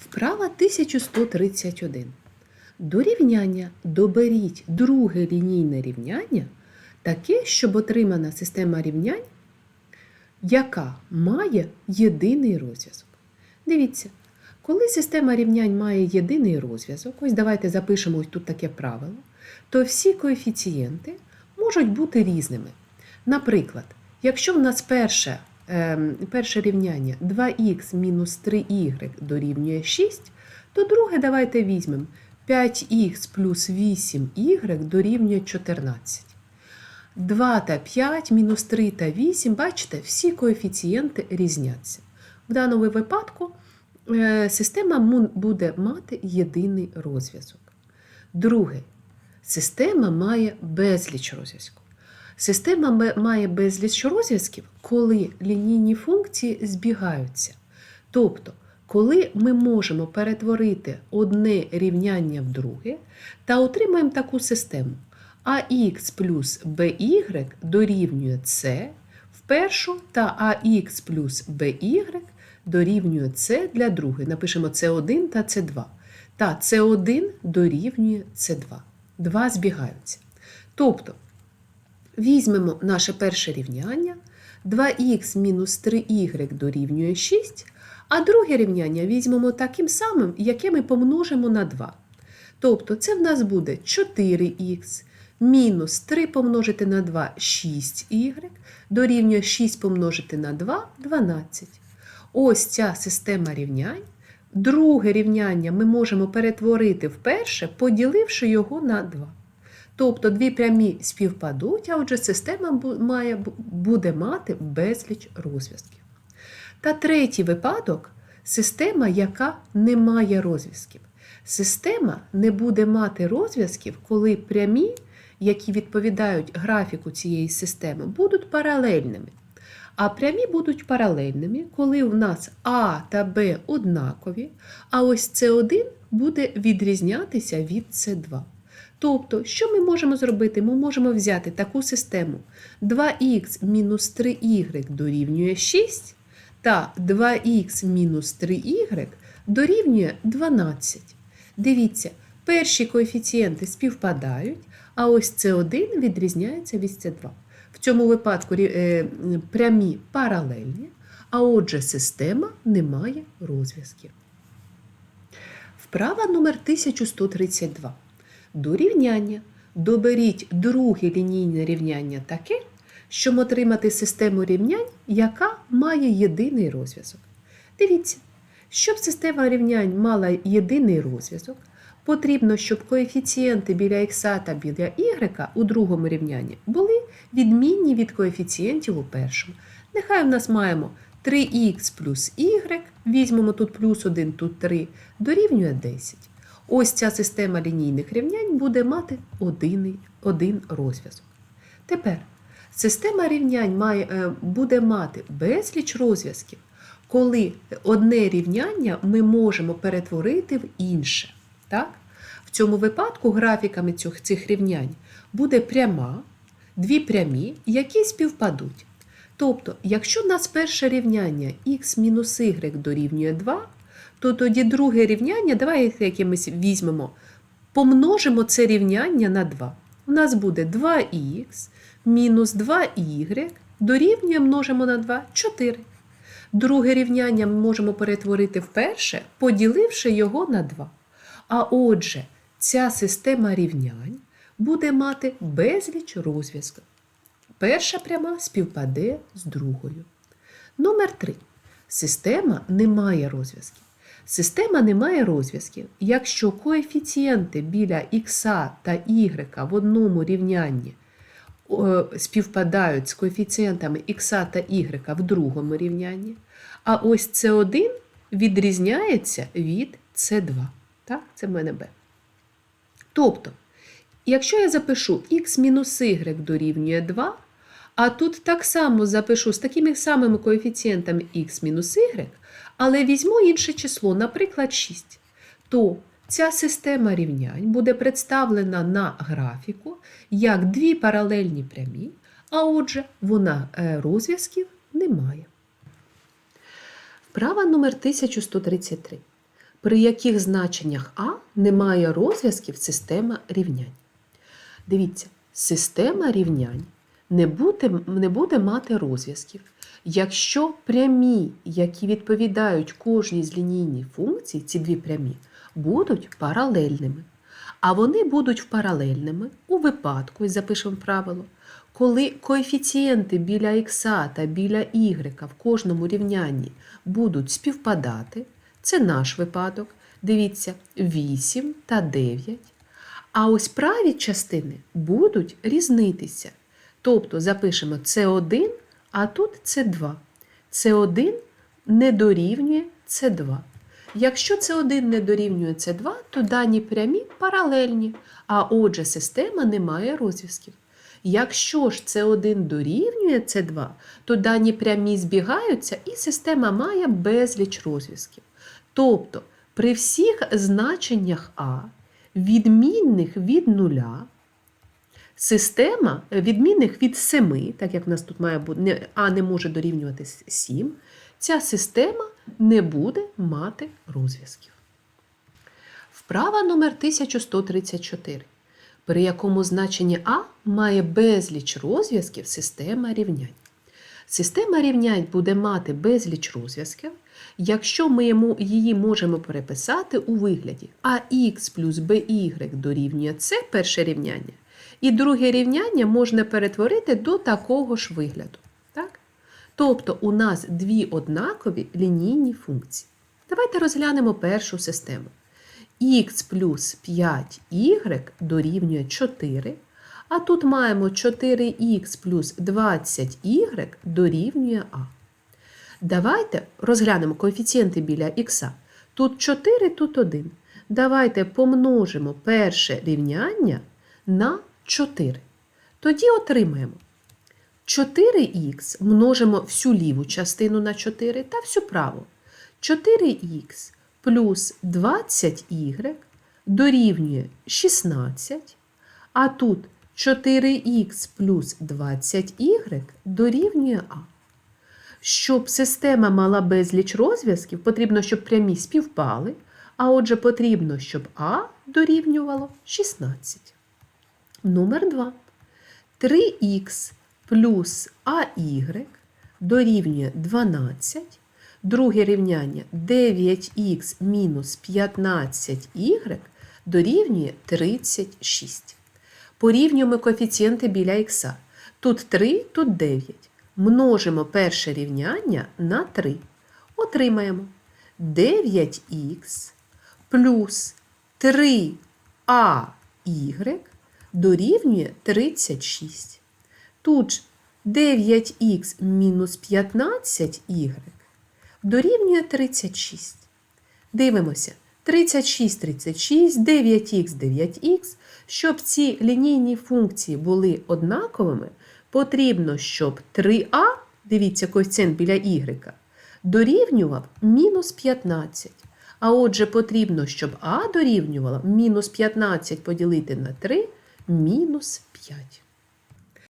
Вправа 1131. До рівняння доберіть друге лінійне рівняння таке, щоб отримана система рівнянь, яка має єдиний розв'язок. Дивіться, коли система рівнянь має єдиний розв'язок, ось давайте запишемо ось тут таке правило, то всі коефіцієнти можуть бути різними. Наприклад, якщо в нас перше, перше рівняння 2х мінус 3y дорівнює 6, то друге давайте візьмемо 5х плюс 8y дорівнює 14. 2 та 5 мінус 3 та 8, бачите, всі коефіцієнти різняться. В даному випадку е, система буде мати єдиний розв'язок. Друге, система має безліч розв'язків. Система має безліч розв'язків, коли лінійні функції збігаються. Тобто, коли ми можемо перетворити одне рівняння в друге та отримаємо таку систему. ax плюс by дорівнює c в першу та ax плюс by дорівнює c для другої. Напишемо c1 та c2. Та c1 дорівнює c2. Два збігаються. Тобто, візьмемо наше перше рівняння. 2х мінус 3y дорівнює 6, а друге рівняння візьмемо таким самим, яке ми помножимо на 2. Тобто це в нас буде 4х мінус 3 помножити на 2 6y дорівнює 6 помножити на 2 12. Ось ця система рівнянь. Друге рівняння ми можемо перетворити в перше, поділивши його на 2. Тобто дві прямі співпадуть, а отже, система має, буде мати безліч розв'язків. Та третій випадок система, яка не має розв'язків. Система не буде мати розв'язків, коли прямі, які відповідають графіку цієї системи, будуть паралельними. А прямі будуть паралельними, коли в нас А та Б однакові, а ось С1 буде відрізнятися від С2. Тобто, що ми можемо зробити? Ми можемо взяти таку систему 2х мінус 3y дорівнює 6 та 2х мінус 3y дорівнює 12. Дивіться, перші коефіцієнти співпадають, а ось С1 відрізняється від С2. В цьому випадку е, прямі паралельні, а отже, система не має розв'язків. Вправа номер 1132. До рівняння доберіть друге лінійне рівняння таке, щоб отримати систему рівнянь, яка має єдиний розв'язок. Дивіться, щоб система рівнянь мала єдиний розв'язок, потрібно, щоб коефіцієнти біля х та біля y у другому рівнянні були відмінні від коефіцієнтів у першому. Нехай в нас маємо 3х плюс y, візьмемо тут плюс 1, тут 3, дорівнює 10. Ось ця система лінійних рівнянь буде мати один, один розв'язок. Тепер система рівнянь має, е, буде мати безліч розв'язків, коли одне рівняння ми можемо перетворити в інше. Так? В цьому випадку графіками цих, цих рівнянь буде пряма, дві прямі, які співпадуть. Тобто, якщо в нас перше рівняння х мінус y дорівнює 2, то тоді друге рівняння, давайте якимось візьмемо, помножимо це рівняння на 2. У нас буде 2х мінус 2y дорівнює множимо на 2 4. Друге рівняння ми можемо перетворити в перше, поділивши його на 2. А отже, ця система рівнянь буде мати безліч розв'язків. Перша пряма співпаде з другою. Номер 3. Система не має розв'язків. Система не має розв'язків, якщо коефіцієнти біля х та y в одному рівнянні співпадають з коефіцієнтами х та y в другому рівнянні, а ось С1 відрізняється від С2. Так, це в мене Б. Тобто, якщо я запишу х мінус y дорівнює 2, а тут так само запишу з такими самими коефіцієнтами х мінус y, але візьму інше число, наприклад, 6, то ця система рівнянь буде представлена на графіку як дві паралельні прямі, а отже, вона е, розв'язків не має. Вправа номер 1133. при яких значеннях А немає розв'язків система рівнянь. Дивіться, система рівнянь не буде, не буде мати розв'язків, якщо прямі, які відповідають кожній з лінійних функцій, ці дві прямі, будуть паралельними. А вони будуть паралельними у випадку, і запишемо правило, коли коефіцієнти біля х та біля y в кожному рівнянні будуть співпадати, це наш випадок. Дивіться, 8 та 9. А ось праві частини будуть різнитися. Тобто запишемо С1, а тут С2. С1 не дорівнює С2. Якщо С1 не дорівнює С2, то дані прямі паралельні, а отже, система не має розв'язків. Якщо ж С1 дорівнює С2, то дані прямі збігаються і система має безліч розв'язків. Тобто при всіх значеннях А, відмінних від нуля, система відмінних від 7, так як в нас тут має бути, А не може дорівнювати 7, ця система не буде мати розв'язків. Вправа номер 1134, при якому значення А має безліч розв'язків система рівнянь. Система рівнянь буде мати безліч розв'язків, якщо ми її можемо переписати у вигляді ax плюс by дорівнює це перше рівняння, і друге рівняння можна перетворити до такого ж вигляду. Так? Тобто у нас дві однакові лінійні функції. Давайте розглянемо першу систему. х плюс 5y дорівнює 4, а тут маємо 4х плюс 20y дорівнює а. Давайте розглянемо коефіцієнти біля х. Тут 4, тут 1. Давайте помножимо перше рівняння на 4. Тоді отримаємо 4х множимо всю ліву частину на 4 та всю праву. 4х плюс 20y дорівнює 16, а тут 4х плюс 20y дорівнює а. Щоб система мала безліч розв'язків, потрібно, щоб прямі співпали, а отже, потрібно, щоб а дорівнювало 16. Номер 2. 3х плюс АY дорівнює 12. Друге рівняння 9х мінус 15y дорівнює 36. Порівнюємо коефіцієнти біля х. Тут 3, тут 9. Множимо перше рівняння на 3. Отримаємо 9х плюс 3ay дорівнює 36. Тут ж 9х мінус 15y дорівнює 36. Дивимося. 36, 36, 9х, 9х. Щоб ці лінійні функції були однаковими, потрібно, щоб 3а, дивіться, коефіцієнт біля y, дорівнював мінус 15. А отже, потрібно, щоб а дорівнювало мінус 15 поділити на 3, мінус 5.